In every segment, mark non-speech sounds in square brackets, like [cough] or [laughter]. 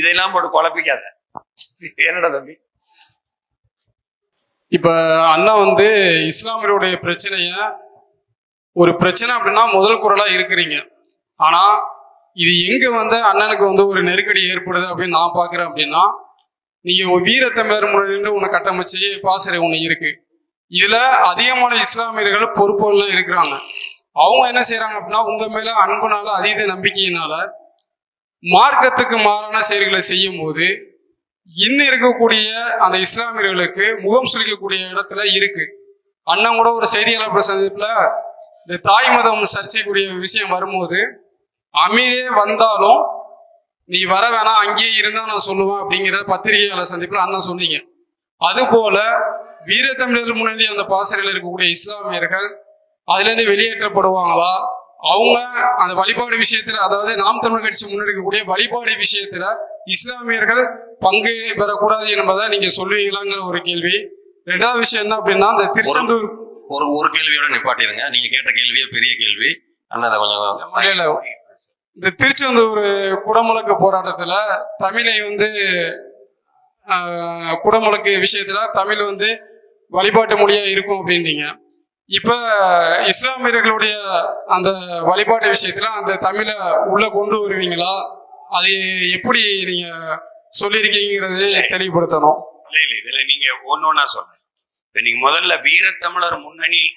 இதெல்லாம் போட்டு குழப்பிக்காத. என்னடா தம்பி? இப்ப அண்ணா வந்து இஸ்லாமியருடைய பிரச்சனைய ஒரு பிரச்சனை அப்படின்னா முதல் குரலா இருக்கிறீங்க. ஆனா இது எங்க வந்து அண்ணனுக்கு வந்து ஒரு நெருக்கடி ஏற்படுது அப்படின்னு நான் பாக்குறேன் அப்படின்னா நீங்க வீரத்தை வீரத்தமிழர் முறையில உன்னை கட்டமைச்சு பாசறை ஒன்று இருக்கு. இதுல அதிகமான இஸ்லாமியர்கள் பொறுப்புகள்லாம் இருக்கிறாங்க. அவங்க என்ன செய்யறாங்க அப்படின்னா உங்க மேல அன்புனால அதீத நம்பிக்கையினால மார்க்கத்துக்கு மாறான செயல்களை செய்யும் போது இன்னும் இருக்கக்கூடிய அந்த இஸ்லாமியர்களுக்கு முகம் சுளிக்கக்கூடிய இடத்துல இருக்கு. அண்ணன் கூட ஒரு செய்தியாளர் சந்திப்பில் இந்த தாய் மதம் சர்ச்சைக்குரிய விஷயம் வரும்போது அமீரே வந்தாலும் நீ வர வேணாம் அங்கேயே இருந்தால் நான் சொல்லுவேன் அப்படிங்கிற பத்திரிகையாளர் சந்திப்பில் அண்ணன் சொன்னீங்க. அதுபோல வீரத்தமிழர் முன்னாடி அந்த பாசறையில் இருக்கக்கூடிய இஸ்லாமியர்கள் அதுலேருந்து வெளியேற்றப்படுவாங்களா? அவங்க அந்த வழிபாடு விஷயத்துல அதாவது நாம் தமிழர் கட்சி முன்னெடுக்கக்கூடிய வழிபாடு விஷயத்துல இஸ்லாமியர்கள் பங்கு பெறக்கூடாது என்பதை நீங்க சொல்லுவீங்களாங்கிற ஒரு கேள்வி. ரெண்டாவது விஷயம் என்ன அப்படின்னா இந்த திருச்செந்தூர் ஒரு ஒரு கேள்வியோட நிப்பாட்டிடுங்க. நீங்க கேட்ட கேள்வியே பெரிய கேள்வி. அண்ணா கொஞ்சம். இந்த திருச்செந்தூர் குடமுழக்கு போராட்டத்துல தமிழை வந்து குடமுழக்கு விஷயத்துல தமிழ் வந்து வழிபாட்டு மொழியா இருக்கும் அப்படின்னீங்க இப்ப இஸ்லாமியர்களுடைய அந்த வழிபாட்டு விஷயத்துல அந்த தமிழை உள்ள கொண்டு வருவீங்களா? அது எப்படி நீங்க சொல்லியிருக்கீங்கிறது தெளிவுபடுத்தணும். இல்ல இல்ல. இதுல நீங்க ஒண்ணா சொல்றேன். இப்ப நீங்க முதல்ல வீரத்தமிழர் முன்னணி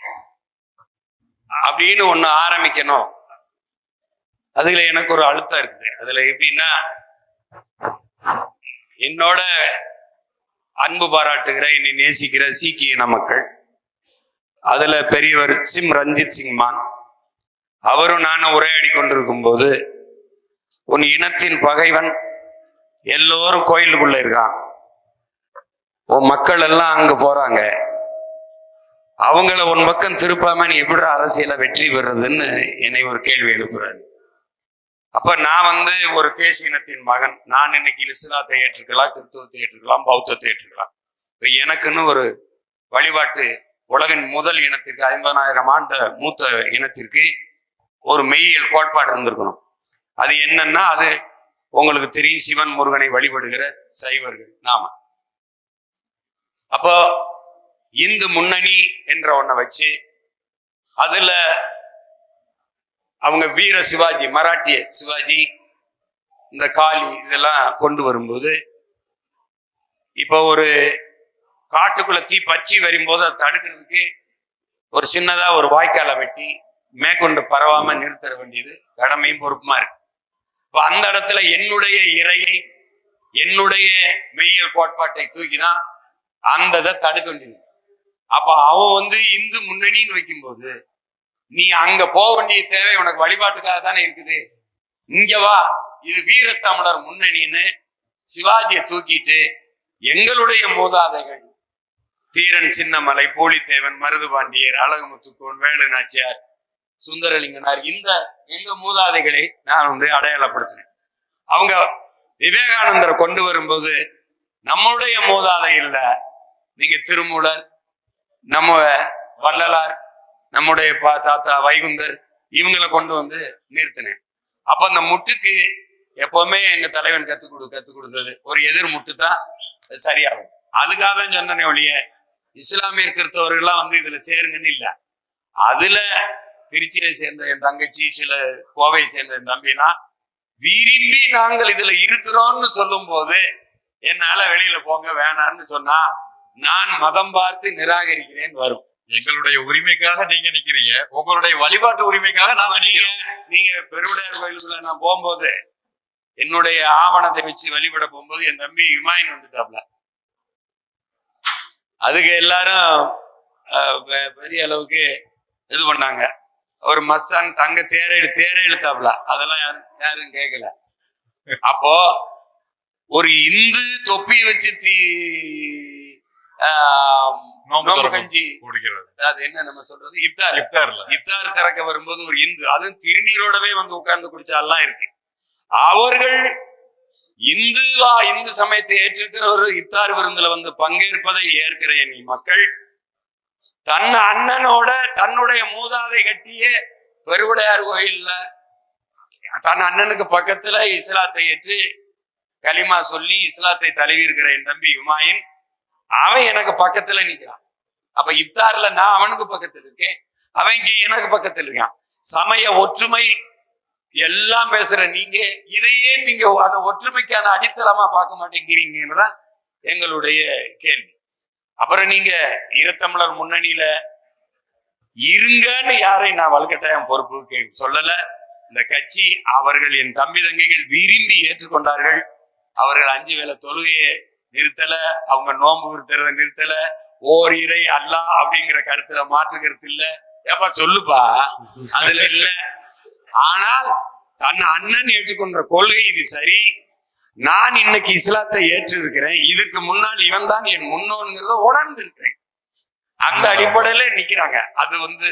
அப்படின்னு ஒண்ணு ஆரம்பிக்கணும். அதுல எனக்கு ஒரு அழுத்தம் இருக்குது. அதுல எப்படின்னா என்னோட அன்பு பாராட்டுகிற என்னை நேசிக்கிற சீக்கிய மக்கள் அதுல பெரியவர் சிம் ரஞ்சித் சிங் மான். அவரும் நானும் உரையாடி கொண்டிருக்கும் போது உன் இனத்தின் பகைவன் எல்லோரும் கோயிலுக்குள்ள இருக்கான். உன் மக்கள் எல்லாம் அங்க போறாங்க. அவங்கள உன் பக்கம் திருப்பாம நீ எப்படி அரசியல வெற்றி பெறுறதுன்னு என்னை ஒரு கேள்வி எழுப்புறாரு. அப்ப நான் வந்து ஒரு தேசிய இனத்தின் மகன். நான் இன்னைக்கு இஸ்லாத்தை ஏற்றுக்கலாம் கிறிஸ்துவத்தை ஏற்றுக்கலாம் பௌத்தத்தை ஏற்றுக்கலாம். இப்ப எனக்குன்னு ஒரு வழிபாட்டு உலகின் முதல் இனத்திற்கு ஐம்பதாயிரம் ஆண்டு மூத்த இனத்திற்கு ஒரு மெய்யியல் கோட்பாடு இருந்திருக்கணும். அது என்னன்னா அது உங்களுக்கு தெரியும் சிவன் முருகனை வழிபடுகிற சைவர்கள் நாம. அப்போ இந்து முன்னணி என்ற ஒன்றை வச்சு அதுல அவங்க வீர சிவாஜி மராட்டிய சிவாஜி இந்த காளி இதெல்லாம் கொண்டு வரும்போது இப்போ ஒரு காட்டுக்குள்ள தீ பற்றி வரும்போது அதை தடுக்கிறதுக்கு ஒரு சின்னதா ஒரு வாய்க்காலை வெட்டி மேற்கொண்டு பரவாம நிறுத்த வேண்டியது கடமையும் பொறுப்புமா இருக்கு. இப்ப அந்த இடத்துல என்னுடைய இறையை என்னுடைய மெய்யல் கோட்பாட்டை தூக்கி தான் அந்த இதை தடுக்க வேண்டியது. அப்ப அவன் வந்து இந்து முன்னணின்னு வைக்கும்போது நீ அங்க போக வேண்டிய தேவை உனக்கு வழிபாட்டுக்காக தானே இருக்குது. இங்க வா இது வீரத்தமிழர் முன்னணின்னு சிவாஜியை தூக்கிட்டு எங்களுடைய மூதாதைகள் தீரன் சின்னமலை போலித்தேவன் மருதுபாண்டியர் அழகுமுத்துக்கோன் வேலு நாச்சியார் சுந்தரலிங்கனார் இந்த எங்க மூதாதைகளை நான் வந்து அடையாளப்படுத்தினேன் அவங்க விவேகானந்தரை கொண்டு வரும்போது நம்மளுடைய மூதாதை இல்ல. நீங்க திருமூலர் நம்ம வள்ளலார் நம்முடைய பா தாத்தா வைகுந்தர் இவங்களை கொண்டு வந்து நிறுத்தினேன். அப்ப அந்த முட்டுக்கு எப்பவுமே எங்க தலைவன் கத்துக் கொடு கத்துக் கொடுத்தது. ஒரு எதிர் முட்டு தான் சரியாகும். அதுக்காக தான் சொன்னனே ஒழிய இஸ்லாமிய கிறிஸ்தவர்கள்லாம் வந்து இதுல சேருங்கன்னு இல்ல. அதுல திருச்சியை சேர்ந்த என் தங்கச்சி சில கோவையை சேர்ந்த என் தம்பினா விரும்பி நாங்கள் இதுல இருக்கிறோம்னு சொல்லும் போது என்னால வெளியில போங்க வேணாம்னு சொன்னா நான் மதம் பார்த்து நிராகரிக்கிறேன் வரும். எங்களுடைய உரிமைக்காக நீங்க நிக்கிறீங்க. உங்களுடைய வழிபாட்டு உரிமைக்காக நீங்க நிக்கிறோம். நீங்க பெருவுடையார் கோயிலுக்குள்ள நான் போகும்போது என்னுடைய ஆவணத்தை வச்சு வழிபட போகும்போது என் தம்பி இமாயின் வந்துட்டாப்ல. அதுக்கு எல்லாரும் பெரிய அளவுக்கு இது பண்ணாங்க. ஒரு மஸ்தான் தங்க தேர தேர இழுத்தாப்ல அதெல்லாம் யாரும் யாரும் கேட்கல அப்போ ஒரு இந்து தொப்பி வச்சு தீ அது என்ன நம்ம சொல்றது? இப்தார். இஃப்தார்ல இப்தார் திறக்க வரும்போது ஒரு இந்து அதுவும் திருநீரோடவே வந்து உட்கார்ந்து குடிச்சாலாம் இருக்கு. அவர்கள் இந்துவா இந்து சமயத்தை ஏற்றிருக்கிற ஒரு இப்தார் விருந்துல வந்து பங்கேற்பதை ஏற்கிற என் மக்கள். தன் அண்ணனோட தன்னுடைய மூதாதை கட்டிய பெருவுடையார் கோயில்ல தன் அண்ணனுக்கு பக்கத்துல இஸ்லாத்தை ஏற்று கலிமா சொல்லி இஸ்லாத்தை தழுவி இருக்கிற என் தம்பி உமாயின் அவன் எனக்கு பக்கத்துல நிக்கிறான். அப்ப இப்தார்ல நான் அவனுக்கு பக்கத்துல இருக்கேன். அவன் இங்க எனக்கு பக்கத்துல இருக்கான். சமய ஒற்றுமை எல்லாம் பேசுற நீங்க இதையே நீங்க அதை ஒற்றுமைக்கான அடித்தளமா பார்க்க மாட்டேங்கிறீங்கன்னு எங்களுடைய கேள்வி. அப்புறம் நீங்க ஈரத்தமிழர் முன்னணியில இருங்கன்னு யாரை நான் வலுக்கட்டாயம் பொறுப்பு கே- சொல்லல. இந்த கட்சி அவர்கள் என் தம்பி தங்கைகள் விரும்பி ஏற்றுக்கொண்டார்கள். அவர்கள் அஞ்சு வேலை தொழுகையை நிறுத்தல அவங்க நோன்பு நிறுத்துறத நிறுத்தல ஓர் இறை அல்லா அப்படிங்கிற கருத்துல மாற்று கருத்து இல்ல. ஏப்பா சொல்லுப்பா. அதுல இல்ல. ஆனால் தன் அண்ணன் ஏற்றுக்கொண்ட கொள்கை இது சரி. நான் இன்னைக்கு இஸ்லாத்தை ஏற்று இருக்கிறேன் இதுக்கு முன்னால் இவன் தான் என் முன்னோன்கிறத உணர்ந்து இருக்கிறேன் அந்த அடிப்படையில நிக்கிறாங்க. அது வந்து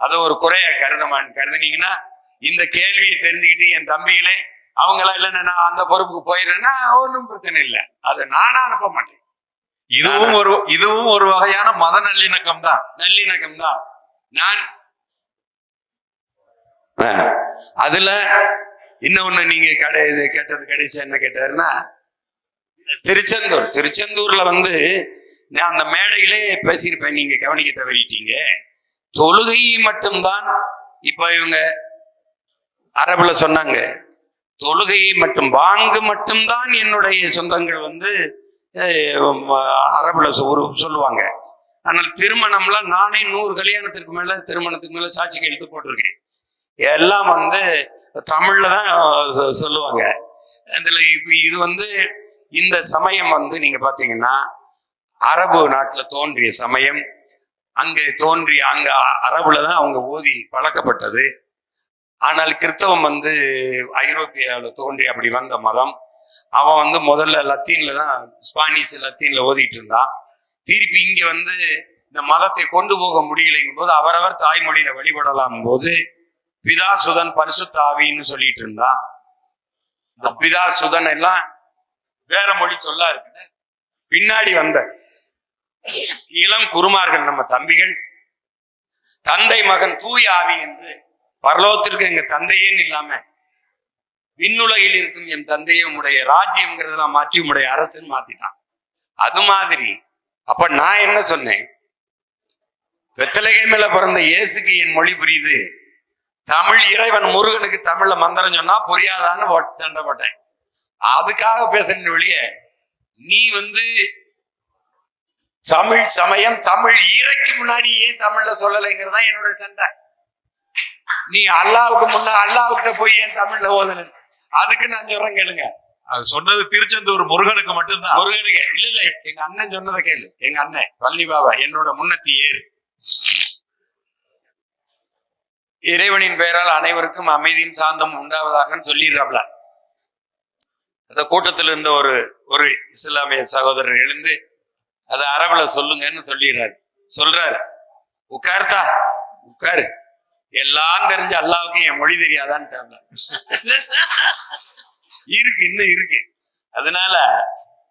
அதை ஒரு குறைய கருதமான் கருதுனீங்கன்னா இந்த கேள்வியை தெரிஞ்சுக்கிட்டு என் தம்பிகளே அவங்கள இல்லைன்னா நான் அந்த பொறுப்புக்கு போயிடுறேன்னா ஒன்றும் பிரச்சனை இல்லை. அதை நானா அனுப்ப மாட்டேன். இதுவும் ஒரு இதுவும் ஒரு வகையான மத நல்லிணக்கம் தான் நல்லிணக்கம் தான் நான் அதுல இன்னொன்னு நீங்க கடை இது கேட்டது கடைசி என்ன கேட்டாருன்னா திருச்செந்தூர். திருச்செந்தூர்ல வந்து நான் அந்த மேடையிலே பேசியிருப்பேன் நீங்க கவனிக்க தவறிட்டீங்க. தொழுகை மட்டும்தான் இப்ப இவங்க அரபுல சொன்னாங்க. தொழுகை மட்டும் வாங்கு மட்டும்தான் என்னுடைய சொந்தங்கள் வந்து அரபுல ஒரு சொல்லுவாங்க. ஆனால் திருமணம்லாம் நானே நூறு கல்யாணத்திற்கு மேல திருமணத்துக்கு மேல சாட்சி கையெழுத்து போட்டிருக்கேன் எல்லாம் வந்து தமிழில் தான் சொல்லுவாங்க. அதில் இப்போ இது வந்து இந்த சமயம் வந்து நீங்கள் பார்த்தீங்கன்னா அரபு நாட்டில் தோன்றிய சமயம் அங்கே தோன்றிய அங்கே அரபுல தான் அவங்க ஓதி பழக்கப்பட்டது. ஆனால் கிறித்தவம் வந்து ஐரோப்பியாவில் தோன்றி அப்படி வந்த மதம். அவன் வந்து முதல்ல லத்தீன்ல தான் ஸ்பானிஷ் லத்தீன்ல ஓதிட்டு இருந்தான். திருப்பி இங்கே வந்து இந்த மதத்தை கொண்டு போக முடியலைங்கும் போது அவரவர் தாய்மொழியில வழிபடலாம் போது பிதா சுதன் பரிசுத்த ஆவின்னு சொல்லிட்டு இருந்தா. இந்த பிதா சுதன் எல்லாம் வேற மொழி சொல்லா இருக்குது பின்னாடி வந்த இளம் குருமார்கள் நம்ம தம்பிகள் தந்தை மகன் தூய் ஆவி என்று பரலோகத்திற்கு எங்க தந்தையேன்னு இல்லாம விண்ணுலகில் இருக்கும் என் தந்தையை உடைய ராஜ்யம்ங்கிறதெல்லாம் மாற்றி உடைய அரசுன்னு மாத்திட்டான். அது மாதிரி அப்ப நான் என்ன சொன்னேன்? வெத்தலகை மேல பிறந்த இயேசுக்கு என் மொழி புரியுது. தமிழ் இறைவன் முருகனுக்கு தமிழ்ல மந்திரம் சொன்னா புரியாதான்னு சண்டை போட்டேன். அதுக்காக பேசுறேன் வெளியே நீ வந்து தமிழ் சமயம் தமிழ் இறைக்கு முன்னாடி ஏன் தமிழ்ல சொல்லலைங்கிறதா என்னோட சண்டை. நீ அல்லாவுக்கு முன்ன அல்லாவுக்கிட்ட போய் ஏன் தமிழ்ல ஓதன? அதுக்கு நான் சொல்றேன் கேளுங்க. அது சொன்னது திருச்செந்தூர் முருகனுக்கு மட்டும்தான். முருகனுக்கு இல்ல இல்ல எங்க அண்ணன் சொன்னதை கேளு. எங்க அண்ணன் பழனி பாபா என்னோட முன்னத்தி ஏறு இறைவனின் பெயரால் அனைவருக்கும் அமைதியும் சாந்தம் உண்டாவதாக சொல்லிடுறாப்ல. அந்த கூட்டத்தில் இருந்த ஒரு ஒரு இஸ்லாமிய சகோதரர் எழுந்து அதை அரபுல சொல்லுங்கன்னு சொல்லிடுறாரு. சொல்றாரு. உட்கார்த்தா? உட்காரு. எல்லாம் தெரிஞ்ச அல்லாவுக்கு என் மொழி தெரியாதான்ட்டாப்ல. இருக்கு இன்னும் இருக்கு. அதனால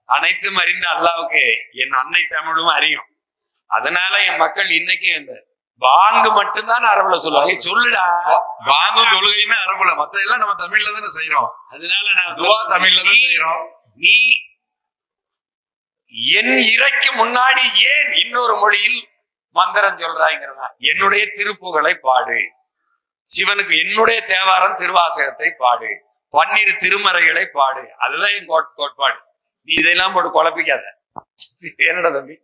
அனைத்தும் அறிந்த அல்லாவுக்கு என் அன்னை தமிழும் அறியும். அதனால என் மக்கள் இன்னைக்கு இந்த வாங்கு மட்டும்தான் அரபுல சொல்லுவாங்க. "ஏய், சொல்லுடா. வாங்கும் தொழுகைன்னு அரபுல. மத்த எல்லாம் நம்ம தமிழ்ல தானே செய்யறோம் அதனால நான் துவா தமிழ்ல தான் செய்யறோம் நீ என் இறைக்கு முன்னாடி ஏன் இன்னொரு மொழியில் மந்திரம் சொல்றாங்கிறதா என்னுடைய திருப்புகளை பாடு. சிவனுக்கு என்னுடைய தேவாரம் திருவாசகத்தை பாடு. பன்னிரு திருமறைகளை பாடு. அதுதான் என் கோட்- கோட்பாடு. நீ இதெல்லாம் போட்டு குழப்பிக்காத. [laughs] என்னடா தம்பி?